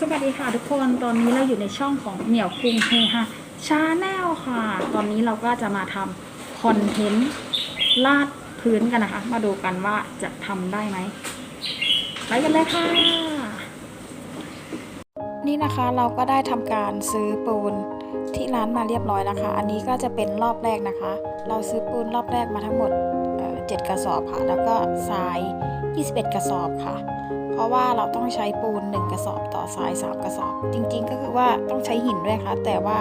สวัสดีค่ะทุกคนตอนนี้เราอยู่ในช่องของเหมียวคุงเฮฮาชาแนลค่ะ ตอนนี้เราก็จะมาทำคอนเทนต์ลาดพื้นกันนะคะ มาดูกันว่าจะทำได้ไหมไปกันเลยค่ะ นี่นะคะเราก็ได้ทำการซื้อปูนที่ร้านมาเรียบร้อยนะคะ อันนี้ก็จะเป็นรอบแรกนะคะ เราซื้อปูนรอบแรกมาทั้งหมดเอ่อ7กระสอบค่ะ แล้วก็ทราย 21 กระสอบค่ะ เพราะว่าเราต้องใช้ปูน 1 กระสอบ ทราย3กระสอบ จริงๆก็คือว่าต้องใช้หินด้วยค่ะแต่ว่า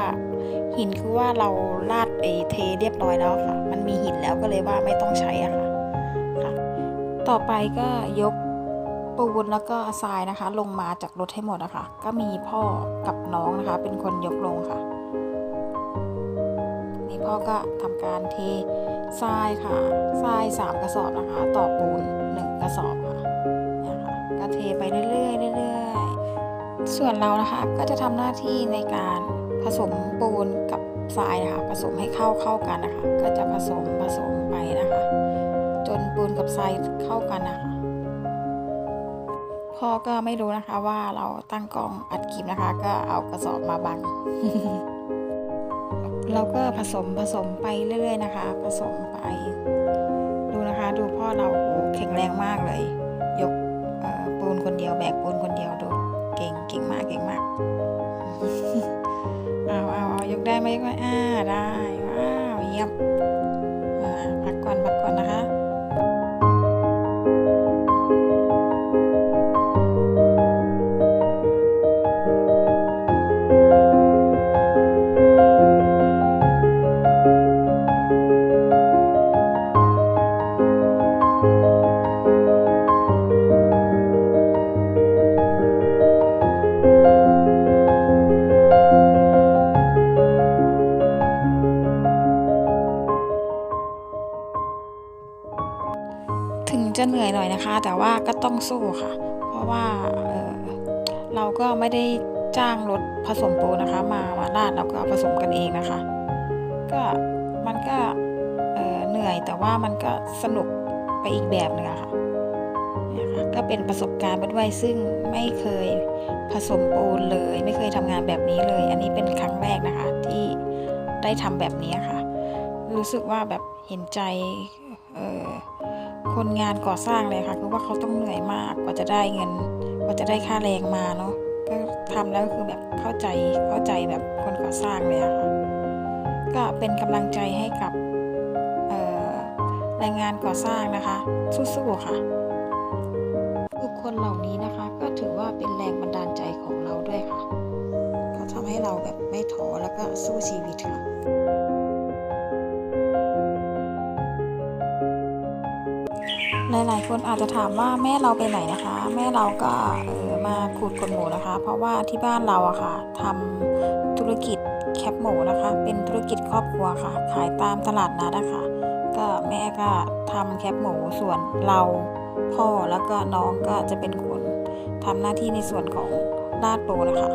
หินคือว่าเราลาดไอเทเรียบร้อยแล้วค่ะ มันมีหินแล้วก็เลยว่าไม่ต้องใช้อะค่ะค่ะ ต่อไปก็ยกปูนแล้วก็ทรายนะคะ ลงมาจากรถให้หมดนะคะ ก็มีพ่อกับน้องนะคะ เป็นคนยกลงค่ะนี่พ่อก็ทำการเททรายค่ะทรายสามกระสอบนะคะ ต่อปูนหนึ่งกระสอบค่ะเนี่ยค่ะก็เทไปเรื่อย ส่วนเรานะคะก็จะทำหน้าที่ในการผสมปูนกับทรายนะคะผสมให้เข้าเข้ากันนะคะ ก็จะผสมผสมไปนะคะ จนปูนกับทรายเข้ากันนะคะพ่อก็ไม่รู้นะคะว่าเราตั้งกล้องอัดคลิปนะคะ ก็เอากระสอบมาบัง เราก็ผสมผสมไปเรื่อย ๆ นะคะ ผสมไป ดูนะคะ ดูพ่อเราแข็งแรงมากเลย ยกปูนคนเดียวแบกปูน มากเก่งมากเอาเอาเอายกได้ไหมยกได้อ่าได้ว้าวเยี่ยม ถึงจะเหนื่อยหน่อยนะคะ แต่ว่าก็ต้องสู้ค่ะ เพราะว่าเเราก็ไม่ได้จ้างรถผสมปูนะคะ มามาลาดแล้วก็ผสมกันเองนะคะ ก็มันก็เอ่อเหนื่อยแต่ว่ามันก็สนุกไปอีกแบบหนึ่งอะค่ะเนี่ยค่ะก็เป็นประสบการณ์ไปด้วยซึ่งไม่เคยผสมปูนเลย ไม่เคยทำงานแบบนี้เลย อันนี้เป็นครั้งแรกนะคะ ที่ได้ทำแบบนี้ค่ะ รู้สึกว่าแบบเห็นใจเออ คนงานก่อสร้างเลยค่ะคือว่าเขาต้องเหนื่อยมากกว่าจะได้เงินกว่าจะได้ค่าแรงมาเนาะก็ทำแล้วคือแบบเข้าใจเข้าใจแบบคนก่อสร้างเลยอะค่ะก็เป็นกำลังใจให้กับแรงงานก่อสร้างนะคะสู้ๆค่ะบุคคลเหล่านี้นะคะก็ถือว่าเป็นแรงบันดาลใจของเราด้วยค่ะเขาทำให้เราแบบไม่ท้อแล้วก็สู้ชีวิตค่ะ หลายๆ คนอาจจะถามว่าแม่เราไปไหนนะคะ แม่เราก็เออมาขูดขนหมูนะคะ เพราะว่าที่บ้านเราอะค่ะทำธุรกิจแคปหมูนะคะ เป็นธุรกิจครอบครัวค่ะ ขายตามตลาดนัดนะคะก็แม่ก็ทำแคปหมูส่วนเราพ่อแล้วก็น้องก็จะเป็นคนทำหน้าที่ในส่วนของลาดโปนะคะ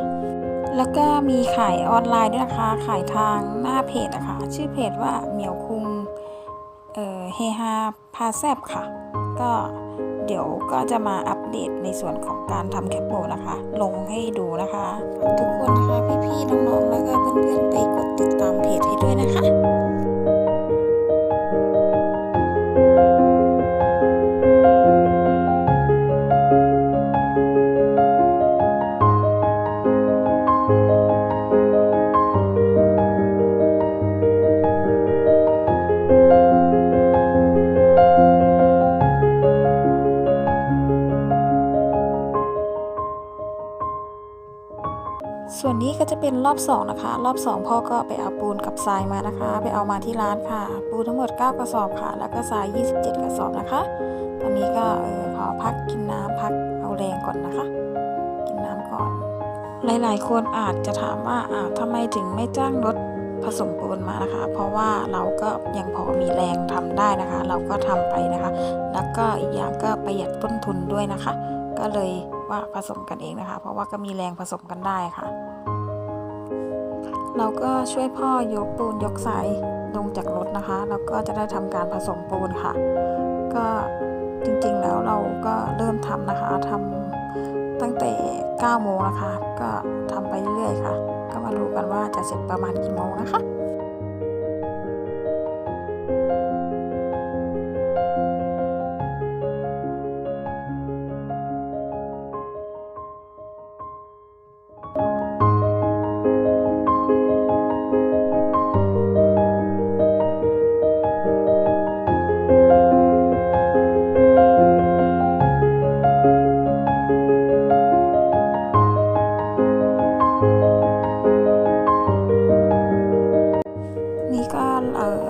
แล้วก็มีขายออนไลน์ด้วยนะคะ ขายทางหน้าเพจนะคะ ชื่อเพจว่าเหมียวคุงเอ่อเฮฮาพาแซบค่ะ ก็เดี๋ยวก็จะมาอัปเดตในส่วนของการทำแคปโบนะคะ ลงให้ดูนะคะ ทุกคนนะคะพี่ๆน้องๆแล้วก็เพื่อนๆไปกดติดตามเพจให้ด้วยนะคะ รอบสองนะคะ รอบสองพ่อก็ไปเอาปูนกับทรายมานะคะ ไปเอามาที่ร้านค่ะ ปูนทั้งหมด 9 กระสอบค่ะ แล้วก็ทราย 27 กระสอบนะคะ ตอนนี้ก็เออขอพักกินน้ำพักเอาแรงก่อนนะคะ กินน้ำก่อน หลาย ๆ คนอาจจะถามว่าอ้าวทำไมถึงไม่จ้างรถผสมปูนมานะคะ เพราะว่าเราก็ยังพอมีแรงทำได้นะคะ เราก็ทำไปนะคะ แล้วก็อีกอย่างก็ประหยัดต้นทุนด้วยนะคะ ก็เลยว่าผสมกันเองนะคะ เพราะว่าก็มีแรงผสมกันได้ค่ะ เราก็ช่วยพ่อยกปูนยกทรายลงจากรถนะคะ แล้วก็จะได้ทำการผสมปูนค่ะ ก็จริงๆแล้วเราก็เริ่มทำนะคะทำตั้งแต่9โมงนะคะ ก็ทำไปเรื่อยๆค่ะ ก็มาดูกันว่าจะเสร็จประมาณกี่โมงนะคะ ก็เออ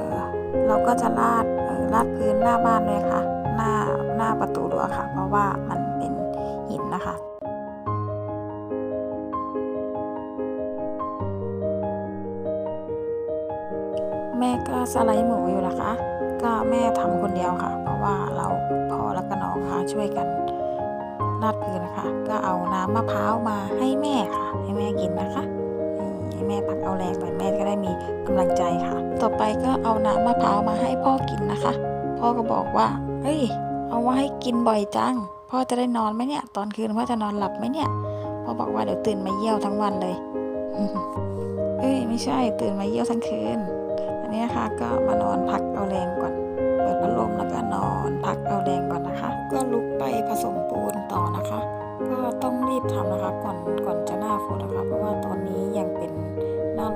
เราก็จะลาดลาดพื้นหน้าบ้านเลยค่ะ หน้าหน้าประตูรั้วค่ะ เพราะว่ามันเป็นหินนะคะแม่ก็สไลด์หมูอยู่นะคะ ก็แม่ทำคนเดียวค่ะ เพราะว่าเราพ่อแล้วก็น้องค่ะช่วยกันลาดพื้นนะคะ ก็เอาน้ำมะพร้าวมาให้แม่ค่ะ ให้แม่กินนะคะ แม่พักเอาแรงหน่อยแม่ก็ได้มีกำลังใจค่ะ ต่อไปก็เอาน้ำมะพร้าวมาให้พ่อกินนะคะ พ่อก็บอกว่าเฮ้ย เอามาให้กินบ่อยจัง พ่อจะได้นอนไหมเนี่ย ตอนคืนพ่อจะนอนหลับไหมเนี่ย พ่อบอกว่าเดี๋ยวตื่นมาเยี่ยวทั้งวันเลยเอ้ยไม่ใช่ตื่นมาเยี่ยวทั้งคืน อันนี้นะคะก็มานอนพักเอาแรงก่อน เปิดพัดลมแล้วก็นอนพักเอาแรงก่อนนะคะ ก็ลุกไปผสมปูนต่อนะคะ ก็ต้องรีบทำนะคะ ก่อนก่อนจะหน้าฝนนะคะเพราะว่าต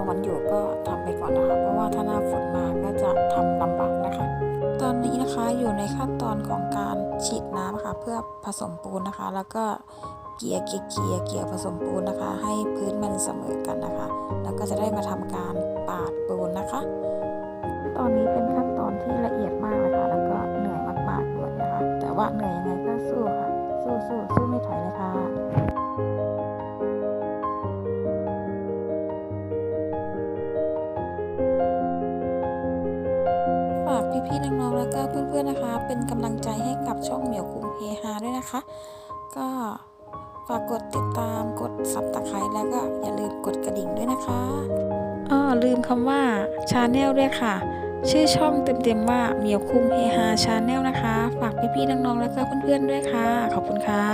ร้อนอยู่ก็ทำไปก่อนนะคะ เพราะว่าถ้าหน้าฝนมาก็จะทำลำบากนะคะ ตอนนี้นะคะอยู่ในขั้นตอนของการฉีดน้ำค่ะ เพื่อผสมปูนนะคะ แล้วก็เกี่ยเกี่ยเกี่ยเกี่ยผสมปูนนะคะ ให้พื้นมันเสมอกันนะคะ แล้วก็จะได้มาทำการปาดปูนนะคะ ตอนนี้เป็นขั้นตอนที่ละเอียดมากเลยค่ะแล้วก็เหนื่อยมากๆด้วยนะคะ แต่ว่าเหนื่อยยังไงก็สู้ค่ะ สู้สู้สู้ไม่ถอยเลยค่ะ พี่ๆน้องๆแล้วก็เพื่อนๆนะคะ เป็นกำลังใจให้กับช่องเหมียวคุงเฮฮาด้วยนะคะ ก็ฝากกดติดตามกดซับตะไคร้แล้วก็อย่าลืมกดกระดิ่งด้วยนะคะอ้อลืมคำว่าชาแนลด้วยค่ะ ชื่อช่องเต็มๆว่าเหมียวคุงเฮฮาชาแนลนะคะ ฝากพี่ๆน้องๆแล้วก็เพื่อนๆด้วยค่ะ ขอบคุณค่ะ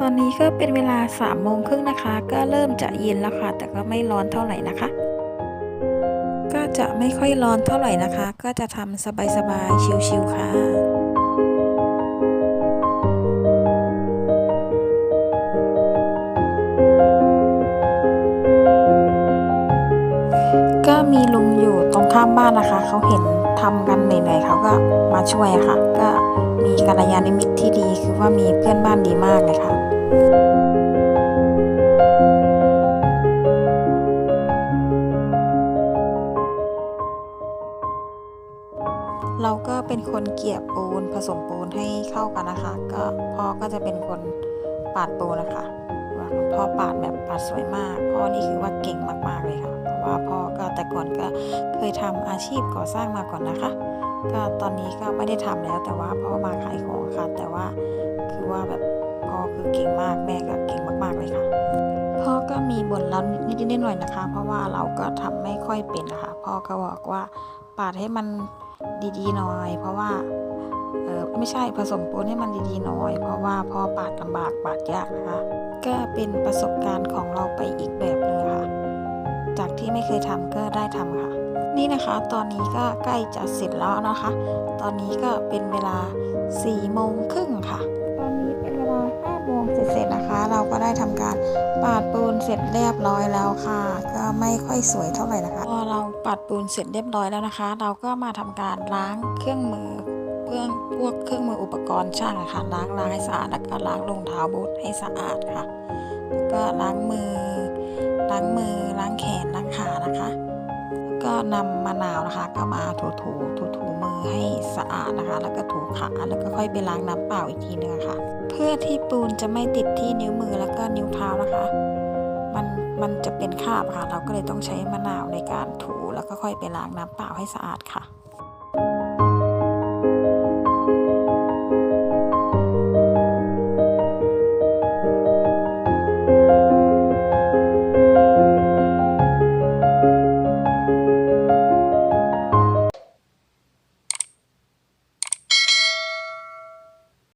ตอนนี้ก็เป็นเวลา3ามโมงครึ่งนะคะ ก็เริ่มจะเย็นแล้วค่ะ แต่ก็ไม่ร้อนเท่าไหร่นะคะ ก็จะไม่ค่อยร้อนเท่าไหร่นะคะ ก็จะทำสบายๆ ชิวๆค่ะก็มีลุงอยู่ตรงข้ามบ้านนะคะ เขาเห็นทำกันเหนื่อยๆเขาก็มาช่วยค่ะ ก็มีกัลยาณมิตรที่ดีคือว่ามีเพื่อนบ้านดีมากเลยค่ะ เราก็เป็นคนเกลี่ยปูนผสมปูนให้เข้ากันนะคะ ก็พ่อก็จะเป็นคนปาดปูนนะคะว่าพ่อปาดแบบปาดสวยมาก พ่อนี่คือว่าเก่งมากๆเลยค่ะ เพราะว่าพ่อก็แต่ก่อนก็เคยทำอาชีพก่อสร้างมาก่อนนะคะ ก็ตอนนี้ก็ไม่ได้ทำแล้ว แต่ว่าพ่อมาขายของค่ะ แต่ว่าคือว่าแบบพ่อคือเก่งมากแม่ก็เก่งมากๆเลยค่ะ พ่อก็มีบ่นเรานิดๆหน่อยๆนะคะ เพราะว่าเราก็ทำไม่ค่อยเป็นนะคะ พ่อก็บอกว่าปาดให้มัน ดีๆหน่อย เพราะว่าเออไม่ใช่ผสมปูนให้มันดีๆหน่อย เพราะว่าพ่อปาดลำบากปาดยากนะคะก็เป็นประสบการณ์ของเราไปอีกแบบนึงค่ะ จากที่ไม่เคยทำก็ได้ทำค่ะ นี่นะคะตอนนี้ก็ใกล้จะเสร็จแล้วนะคะ ตอนนี้ก็เป็นเวลา4โมงครึ่งค่ะ ได้ทำการปาดปูนเสร็จเรียบร้อยแล้วค่ะ ก็ไม่ค่อยสวยเท่าไหร่นะคะพอเราปาดปูนเสร็จเรียบร้อยแล้วนะคะ เราก็มาทำการล้างเครื่องมือเครื่องพวกเครื่องมืออุปกรณ์ช่างค่ะล้างล้างให้สะอาดแล้วก็ล้างรองเท้าบูทให้สะอาดค่ะแล้วก็ล้างมือล้างมือล้างแขนล้างขานะคะ ก็นำมะนาวนะคะ ก็มาถูถูถูถูมือให้สะอาดนะคะ แล้วก็ถูขาแล้วก็ค่อยไปล้างน้ำเปล่าอีกทีนึงะค่ะ เพื่อที่ปูนจะไม่ติดที่นิ้วมือแล้วก็นิ้วเท้านะคะ มันมันจะเป็นคราบค่ะ เราก็เลยต้องใช้มะนาวในการถูแล้วก็ค่อยไปล้างน้ำเปล่าให้สะอาดค่ะ